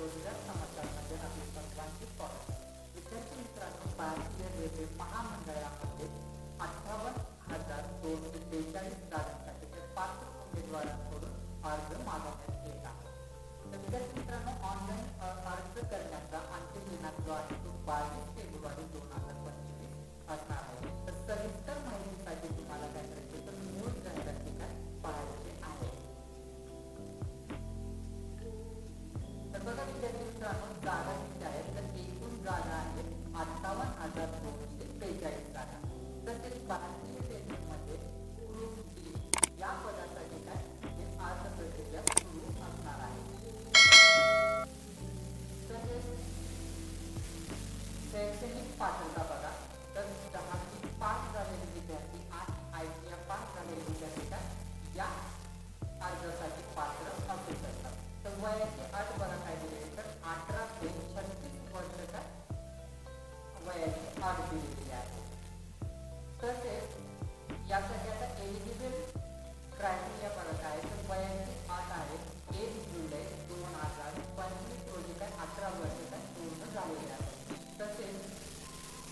आपले स्वागत विद्यार्थी मित्रांनो भारतीय रेल्वे महामंडळामध्ये अठ्ठावन्न हजार दोनशे बेचाळीस जागांसाठी ते पात्र उमेदवारांकडून अर्ज मागवण्यात येत आहे. तर विद्यार्थी मित्रांनो ऑनलाईन अर्ज करण्याचा अंतिम दिनांक जो आहे तो बावीस फेब्रुवारी दोन हजार पंचवीस असणार आहे. विद्यार्थी मित्रांनो जागा किती आहेत तर एकूण जागा आहेत अठ्ठावन्न हजार दोनशे बेचाळीस जागा तसेच भारतीय रेल्वेमध्ये या पदासाठी काय हे अर्ज प्रक्रिया सुरू असणार आहे तसेच शैक्षणिक पात्रता बघा तर दहावी पाच झालेले विद्यार्थी आठ आय टी आय पास झालेले विद्यार्थी काय या अर्जासाठी पात्र असू शकतात तर वयाची अट बघा काय दिली? यासाठी आता एलिजिबल क्रायटेरिया परत आहे तर वयाची आठ आहे एक जुलै दोन हजार पंचवीस रोजी काय अठरा वर्ष काय पूर्ण झालेली आहे तसेच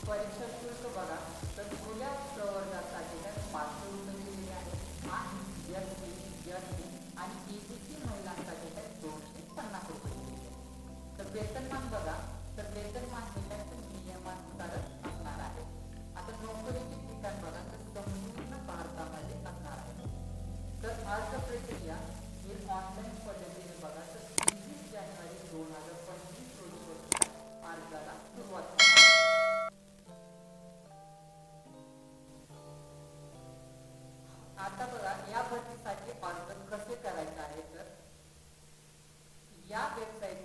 परीक्षा शुल्क बघा तर खुल्या प्रवर्गासाठी काय पाचशे रुपये दिलेले आहे आणि एस सी एस टी आणि ईबीसी महिलांसाठी काय दोनशे पन्नास रुपये दिलेले आहे तर वेतनमान बघा तर वेतनमान प्रक्रिया ही ऑनलाईन पद्धतीने बघा. तर जानेवारी दोन हजार पंचवीस अर्जाला सुरुवात आता बघा या भरतीसाठी अर्ज कसे करायचे आहे तर या वेबसाईट